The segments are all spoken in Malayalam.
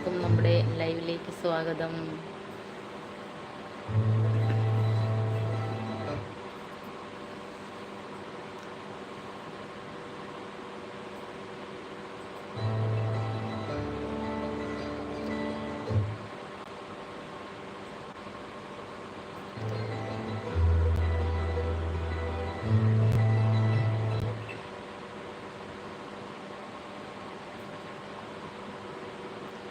എല്ലാവർക്കും നമ്മുടെ ലൈവിലേക്ക് സ്വാഗതം.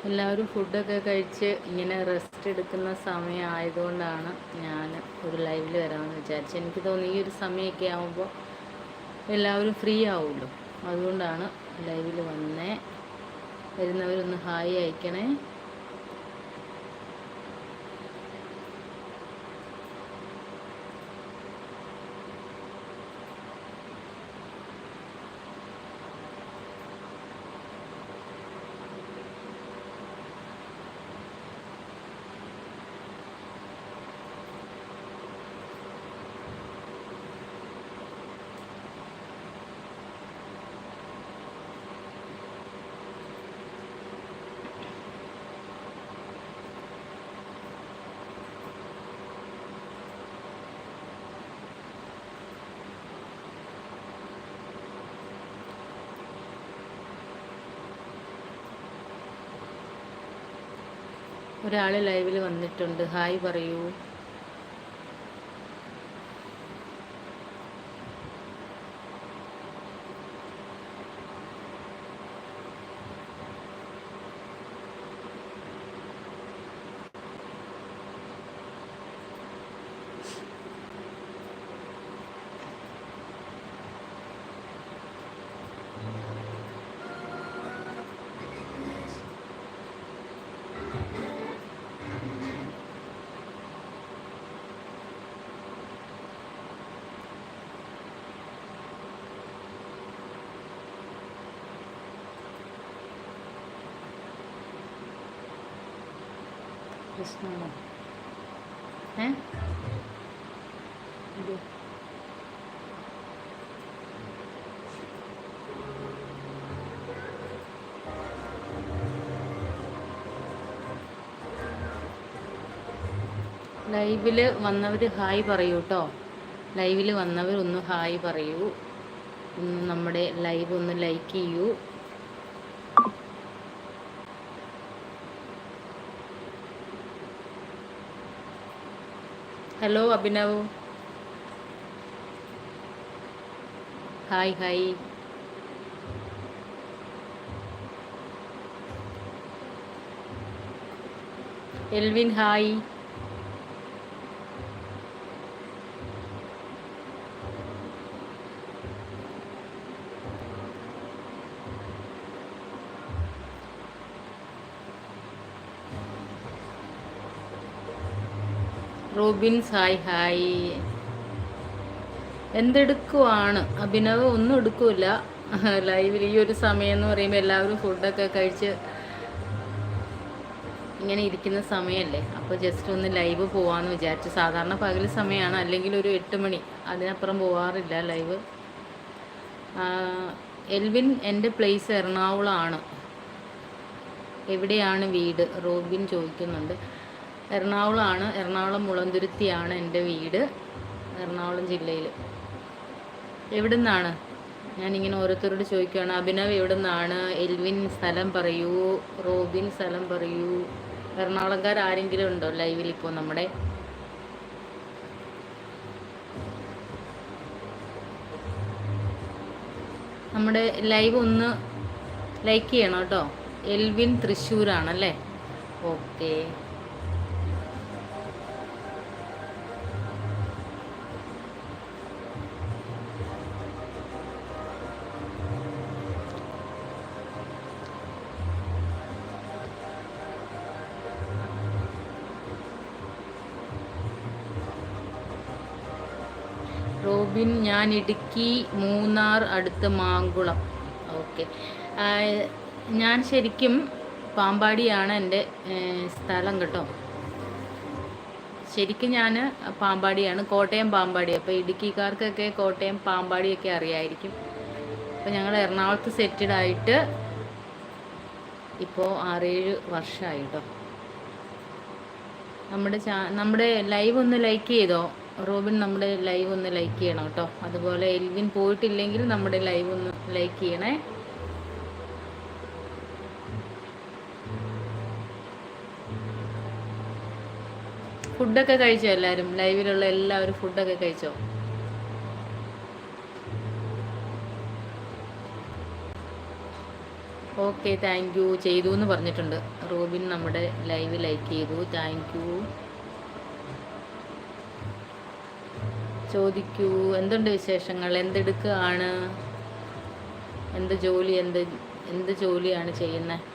എല്ലാവരും ഫുഡൊക്കെ കഴിച്ച് ഇങ്ങനെ റെസ്റ്റ് എടുക്കുന്ന സമയം ആയതുകൊണ്ടാണ് ഞാൻ ഒരു ലൈവിൽ വരാമെന്ന് വിചാരിച്ചത്. എനിക്ക് തോന്നി ഈ ഒരു സമയമൊക്കെ ആകുമ്പോൾ എല്ലാവരും ഫ്രീ ആവുമല്ലോ. അതുകൊണ്ടാണ് ലൈവിൽ വന്നേ. വരുന്നവരൊന്ന് ഹായ് അയക്കണേ. ഒരാൾ ലൈവിൽ വന്നിട്ടുണ്ട്. ഹായ് പറയൂ. പ്രശ്നമാണോ ഏ? ഇത്. വന്നവർ ഹായ് പറയൂ കേട്ടോ ലൈവിൽ വന്നവർ ഒന്ന് ഹായ് പറയൂ. ഒന്ന് നമ്മുടെ ലൈവ് ഒന്ന് ലൈക്ക് ചെയ്യൂ. Hello Abhinav hi hi Elvin hi Robins hi hi. എന്തെടുക്കുവാണ്? Abhinav ഒന്നും എടുക്കൂല. ലൈവിൽ ഈ ഒരു സമയം എന്ന് പറയുമ്പോൾ എല്ലാവരും ഫുഡൊക്കെ കഴിച്ച് ഇങ്ങനെ ഇരിക്കുന്ന സമയമല്ലേ അപ്പോൾ ജസ്റ്റ് ഒന്ന് ലൈവ് പോവാന്ന് വിചാരിച്ചു. സാധാരണ പകൽ സമയമാണ് അല്ലെങ്കിൽ ഒരു എട്ട് മണി. അതിനപ്പുറം പോവാറില്ല ലൈവ്. എൽവിൻ എന്റെ പ്ലേസ് എറണാകുളമാണ് എവിടെയാണ് വീട്? റോബിൻ ചോദിക്കുന്നുണ്ട്. എറണാകുളമാണ്. എറണാകുളം മുളന്തുരുത്തിയാണ് എന്റെ വീട്. എറണാകുളം ജില്ലയിൽ എവിടെ നിന്നാണ് ഞാനിങ്ങനെ ഓരോരുത്തരോട് ചോദിക്കുകയാണ് അഭിനവ് എവിടെ നിന്നാണ് എൽവിൻ സ്ഥലം പറയൂ. റോബിൻ സ്ഥലം പറയൂ. എറണാകുളംകാർ ആരെങ്കിലും ഉണ്ടോ ലൈവിൽ ഇപ്പോൾ നമ്മുടെ? നമ്മുടെ ലൈവ് ഒന്ന് ലൈക്ക് ചെയ്യണം കേട്ടോ. എൽവിൻ തൃശ്ശൂരാണല്ലേ? ഓക്കേ. റോബിൻ ഞാൻ ഇടുക്കി മൂന്നാർ അടുത്ത് മാങ്കുളം. ഓക്കെ. ഞാൻ ശരിക്കും പാമ്പാടിയാണ് എന്റെ സ്ഥലം കേട്ടോ. ശരിക്കും ഞാൻ പാമ്പാടിയാണ് കോട്ടയം പാമ്പാടി. അപ്പോൾ ഇടുക്കിക്കാർക്കൊക്കെ കോട്ടയം പാമ്പാടിയൊക്കെ അറിയായിരിക്കും. അപ്പോൾ ഞങ്ങൾ എറണാകുളത്ത് സെറ്റിൽഡ് ആയിട്ട് ഇപ്പോൾ ആറേഴ് വർഷമായി കേട്ടോ. നമ്മുടെ ചാ നമ്മുടെ ലൈവ് ഒന്ന് ലൈക്ക് ചെയ്തോ? റോബിൻ നമ്മുടെ ലൈവ് ഒന്ന് ലൈക്ക് ചെയ്യണം കേട്ടോ. അതുപോലെ എൽവിൻ പോയിട്ടില്ലെങ്കിൽ നമ്മുടെ ലൈവ് ഒന്ന് ലൈക്ക് ചെയ്യണേ. ഫുഡൊക്കെ കഴിച്ചോ എല്ലാവരും ലൈവിലുള്ള എല്ലാവരും ഫുഡൊക്കെ കഴിച്ചോ? Okay thank you. ചെയ്തു എന്ന് പറഞ്ഞിട്ടുണ്ട്. റോബിൻ നമ്മുടെ ലൈവ് ലൈക്ക് ചെയ്തു. Thank you. ചോദിക്കൂ? എന്തുണ്ട് വിശേഷങ്ങൾ? എന്തെടുക്കുകയാണ് എന്ത് ജോലി? എന്ത് എന്ത് ജോലിയാണ് ചെയ്യുന്നത്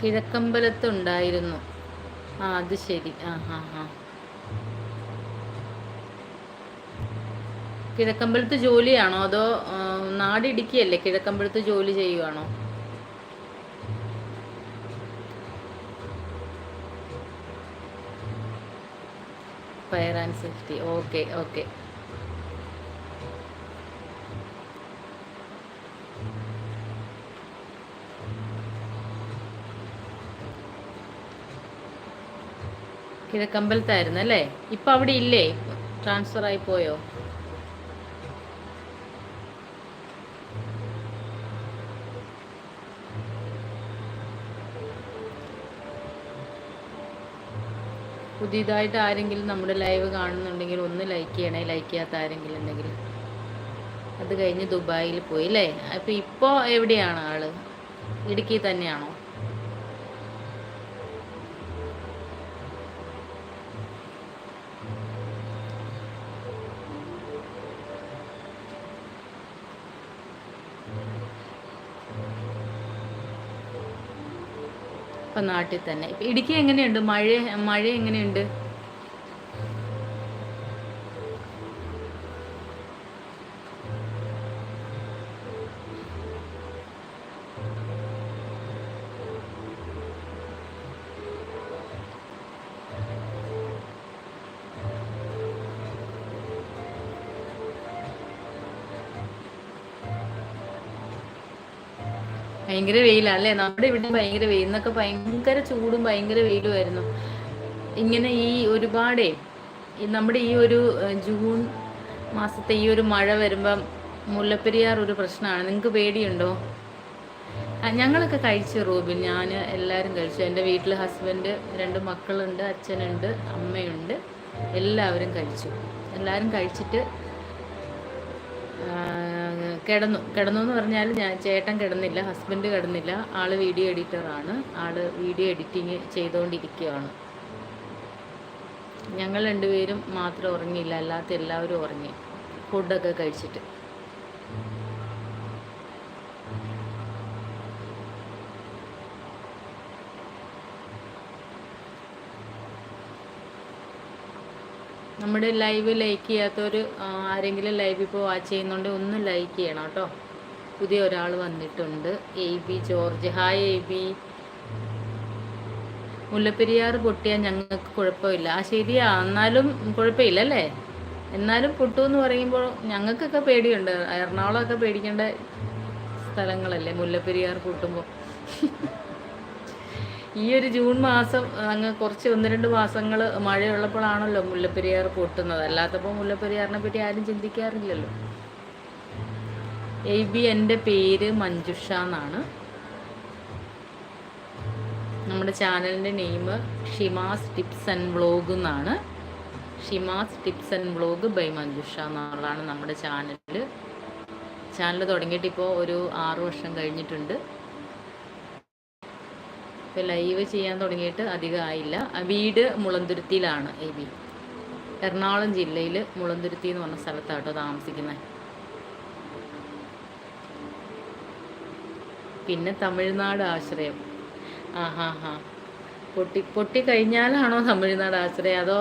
കിഴക്കമ്പലത്ത് ഉണ്ടായിരുന്നു. ആ അത് ശരി. ആ ഹാ ഹാ കിഴക്കമ്പലത്ത് ജോലിയാണോ അതോ നാടിടുക്കിയല്ലേ കിഴക്കമ്പലത്ത് ജോലി ചെയ്യുവാണോ? Fire and safety okay okay കിഴക്കമ്പലത്തായിരുന്നു അല്ലേ ഇപ്പൊ അവിടെ ഇല്ലേ? ട്രാൻസ്ഫർ ആയി പോയോ? പുതിയതായിട്ട് ആരെങ്കിലും നമ്മുടെ ലൈവ് കാണുന്നുണ്ടെങ്കിൽ ഒന്ന് ലൈക്ക് ചെയ്യണേ. ലൈക്ക് ചെയ്യാത്ത ആരെങ്കിലും ഉണ്ടെങ്കിൽ അത് കഴിഞ്ഞ് ദുബായിൽ പോയി അല്ലേ? അപ്പോൾ ഇപ്പോൾ എവിടെയാണ് ആൾ? ഇടുക്കി തന്നെയാണോ? ഇപ്പൊ നാട്ടിൽ തന്നെ. ഇപ്പം ഇടുക്കി എങ്ങനെയുണ്ട്? മഴ മഴ എങ്ങനെയുണ്ട്? ഭയങ്കര വെയിലല്ലേ? നമ്മുടെ ഇവിടെ ഭയങ്കര വെയിൽ. എന്നൊക്കെ ഭയങ്കര ചൂടും ഭയങ്കര വെയിലുമായിരുന്നു. ഇങ്ങനെ ഈ ഒരുപാടേ നമ്മുടെ ഈ ഒരു ജൂൺ മാസത്തെ ഈ ഒരു മഴ വരുമ്പം മുല്ലപ്പെരിയാർ ഒരു പ്രശ്നമാണ്. നിങ്ങൾക്ക് പേടിയുണ്ടോ? ഞങ്ങളൊക്കെ കഴിച്ചു റൂബിൻ. ഞാൻ എല്ലാവരും കഴിച്ചു. എന്റെ വീട്ടിൽ ഹസ്ബൻഡ് രണ്ട് മക്കളുണ്ട് അച്ഛനുണ്ട് അമ്മയുണ്ട്. എല്ലാവരും കഴിച്ചു. എല്ലാവരും കഴിച്ചിട്ട് കിടന്നു കിടന്നു. എന്ന് പറഞ്ഞാൽ ഞാൻ ചേട്ടൻ കിടന്നില്ല ഹസ്ബൻഡ് കിടന്നില്ല. ആൾ വീഡിയോ എഡിറ്ററാണ്. ആൾ വീഡിയോ എഡിറ്റിങ് ചെയ്തുകൊണ്ടിരിക്കുകയാണ് ഞങ്ങൾ രണ്ടുപേരും മാത്രം ഉറങ്ങിയില്ല. അല്ലാത്ത എല്ലാവരും ഉറങ്ങി. ഫുഡൊക്കെ കഴിച്ചിട്ട്. നമ്മുടെ ലൈവ് ലൈക്ക് ചെയ്യാത്തവർ ആരെങ്കിലും ലൈവ് ഇപ്പോൾ വാച്ച് ചെയ്യുന്നുണ്ട് ഒന്ന് ലൈക്ക് ചെയ്യണം കേട്ടോ പുതിയ ഒരാൾ വന്നിട്ടുണ്ട് A B George. Hi A B Mullaperiyar പൊട്ടിയാൽ ഞങ്ങൾക്ക് കുഴപ്പമില്ല. ആ ശരിയാ. എന്നാലും കുഴപ്പമില്ല അല്ലേ? എന്നാലും പൊട്ടു എന്ന് പറയുമ്പോൾ ഞങ്ങൾക്കൊക്കെ പേടിയുണ്ട്. എറണാകുളമൊക്കെ പേടിക്കേണ്ട സ്ഥലങ്ങളല്ലേ മുല്ലപ്പെരിയാർ പൊട്ടുമ്പോൾ ഈ ഒരു ജൂൺ മാസം അങ്ങ് കുറച്ച് ഒന്ന് രണ്ട് മാസങ്ങൾ മഴയുള്ളപ്പോഴാണല്ലോ മുല്ലപ്പെരിയാർ പൊട്ടുന്നത്. അല്ലാത്തപ്പോൾ മുല്ലപ്പെരിയാറിനെ പറ്റി ആരും ചിന്തിക്കാറില്ലല്ലോ. എ ബി എന്റെ പേര് മഞ്ജുഷ എന്നാണ്. നമ്മുടെ ചാനലിന്റെ name Shima's tips and vlog എന്നാണ്. Shima's tips and vlog by Manjusha എന്നുള്ളതാണ് നമ്മുടെ ചാനൽ ചാനൽ തുടങ്ങിയിട്ട് ഇപ്പോൾ ഒരു ആറു വർഷം കഴിഞ്ഞിട്ടുണ്ട്. ഇപ്പോൾ ലൈവ് ചെയ്യാൻ തുടങ്ങിയിട്ട് അധികം ആയില്ല. വീട് മുളന്തുരുത്തിയിലാണ് എ ബി എറണാകുളം ജില്ലയിൽ മുളന്തുരുത്തി എന്ന് പറഞ്ഞ സ്ഥലത്താട്ടോ താമസിക്കുന്നത് പിന്നെ തമിഴ്നാട് ആശ്രയം. ആ ഹാ ഹാ. പൊട്ടി പൊട്ടി കഴിഞ്ഞാലാണോ തമിഴ്നാട് ആശ്രയം? അതോ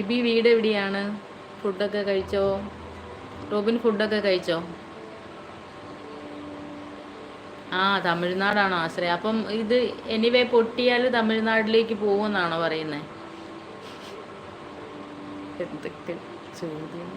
എബി വീട് എവിടെയാണ്? ഫുഡൊക്കെ കഴിച്ചോ? റോബിൻ ഫുഡൊക്കെ കഴിച്ചോ? ആ തമിഴ്നാടാണോ ആശ്രയം. അപ്പം ഇത് എനിവേ പൊട്ടിയാൽ തമിഴ്നാട്ടിലേക്ക് പോകുമെന്നാണോ പറയുന്നത് എന്തൊക്കെ ചോദ്യം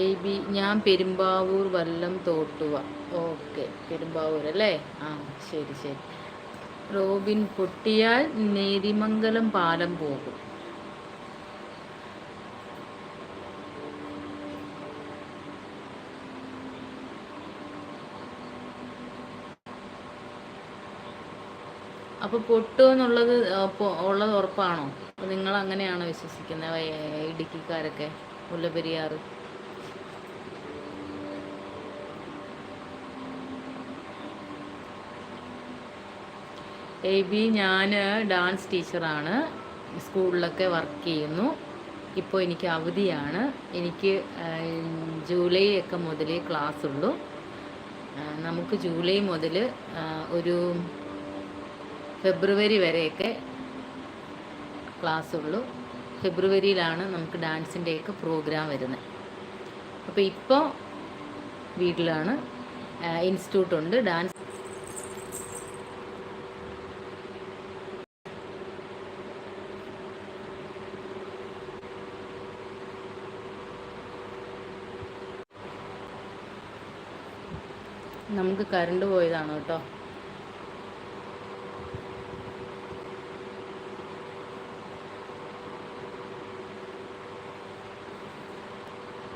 എ ബി ഞാൻ പെരുമ്പാവൂർ വല്ലം തോട്ടുവ. ഓക്കെ പെരുമ്പാവൂർ അല്ലേ? ആ ശരി ശരി. റോബിൻ പൊട്ടിയാൽ നേരിമംഗലം പാലം പോകും. അപ്പോൾ പൊട്ടു എന്നുള്ളത് ഉള്ളത് ഉറപ്പാണോ? നിങ്ങൾ അങ്ങനെയാണോ വിശ്വസിക്കുന്നത് ഇടുക്കിക്കാരൊക്കെ മുല്ലപ്പെരിയാറ്? എ ബി ഞാൻ ഡാൻസ് ടീച്ചറാണ്. സ്കൂളിലൊക്കെ വർക്ക് ചെയ്യുന്നു. ഇപ്പോൾ എനിക്ക് അവധിയാണ്. എനിക്ക് ജൂലൈ ഒക്കെ മുതലേ ക്ലാസ് ഉള്ളൂ നമുക്ക് ജൂലൈ മുതൽ ഒരു ഫെബ്രുവരി വരെയൊക്കെ ക്ലാസ് ഉള്ളൂ ഫെബ്രുവരിയിലാണ് നമുക്ക് ഡാൻസിന്റെയൊക്കെ പ്രോഗ്രാം വരുന്നത്. അപ്പോൾ ഇപ്പോൾ വീട്ടിലാണ് ഇൻസ്റ്റിറ്റ്യൂട്ടുണ്ട് ഡാൻസ് നമുക്ക് കറണ്ട് പോയതാണ് കേട്ടോ.